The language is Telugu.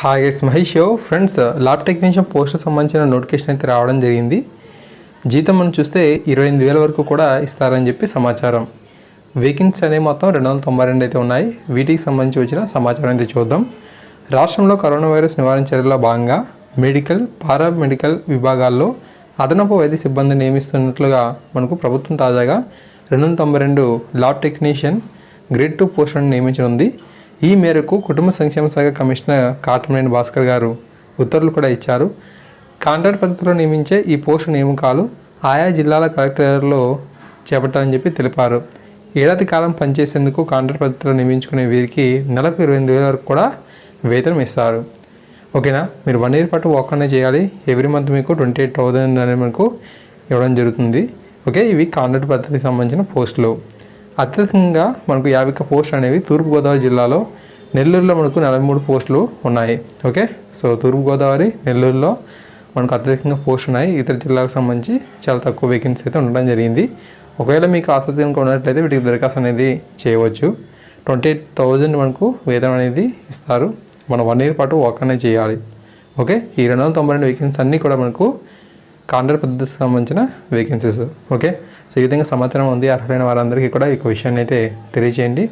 Hi S Mahesh friends lab technician post సంబంధించిన నోటిఫికేషన్ అయితే రావడం జరిగింది. జీతం మనం చూస్తే ఇరవై ఎనిమిది వేల వరకు కూడా ఇస్తారని చెప్పి సమాచారం. వేకెన్సీ అనేవి మొత్తం రెండు వందల తొంభై రెండు అయితే ఉన్నాయి. వీటికి సంబంధించి వచ్చిన సమాచారం అయితే చూద్దాం. రాష్ట్రంలో కరోనా వైరస్ నివారణ చర్యల్లో భాగంగా మెడికల్ పారామెడికల్ విభాగాల్లో అదనపు వైద్య సిబ్బంది నియమిస్తున్నట్లుగా మనకు ప్రభుత్వం తాజాగా రెండు వందల తొంభై రెండు ల్యాబ్ టెక్నీషియన్ గ్రేడ్ టూ పోస్టులను నియమించనుంది. ఈ మేరకు కుటుంబ సంక్షేమ శాఖ కమిషనర్ కాటమనేని భాస్కర్ గారు ఉత్తర్వులు కూడా ఇచ్చారు. కాంట్రాక్ట్ పద్ధతిలో నియమించే ఈ పోస్టు నియామకాలు ఆయా జిల్లాల కలెక్టర్లో చేపట్టాలని చెప్పి తెలిపారు. ఏడాది కాలం పనిచేసేందుకు కాంట్రాక్ట్ పద్ధతిలో నియమించుకునే వీరికి నెలకు ఇరవై ఎనిమిది వేల వరకు కూడా వేతనం ఇస్తారు. ఓకేనా? మీరు వన్ ఇయర్ పాటు వర్క్ చేయాలి. ఎవ్రీ మంత్ మీకు ట్వంటీ ఎయిట్ థౌసండ్ అనేది మనకు ఇవ్వడం జరుగుతుంది. ఓకే? ఇవి కాంట్రాక్ట్ పద్ధతికి సంబంధించిన పోస్టులు. అత్యధికంగా మనకు యాభై ఒక్క పోస్టులు అనేవి తూర్పుగోదావరి జిల్లాలో నెల్లూరులో మనకు నలభై మూడు పోస్టులు ఉన్నాయి. ఓకే? సో తూర్పుగోదావరి నెల్లూరులో మనకు అత్యధికంగా పోస్ట్ ఉన్నాయి. ఇతర జిల్లాలకు సంబంధించి చాలా తక్కువ వేకెన్సీ అయితే ఉండడం జరిగింది. ఒకవేళ మీకు ఆసక్తి కనుక ఉన్నట్లయితే వీటికి దరఖాస్తు అనేది చేయవచ్చు. ట్వంటీ ఎయిట్ థౌజండ్ మనకు వేతనం అనేది ఇస్తారు. మనం వన్ ఇయర్ పాటు వర్క్ అనేది చేయాలి. ఓకే? ఈ రెండు వందల తొంభై రెండు వేకెన్సీ అన్నీ కూడా మనకు కాంట్రాక్ట్ పద్ధతికి సంబంధించిన వేకెన్సీస్ ఓకే? సో ఈ విధంగా సమాచారం ఉంది. అర్హులైన వారందరికీ కూడా ఈ విషయాన్ని అయితే తెలియజేయండి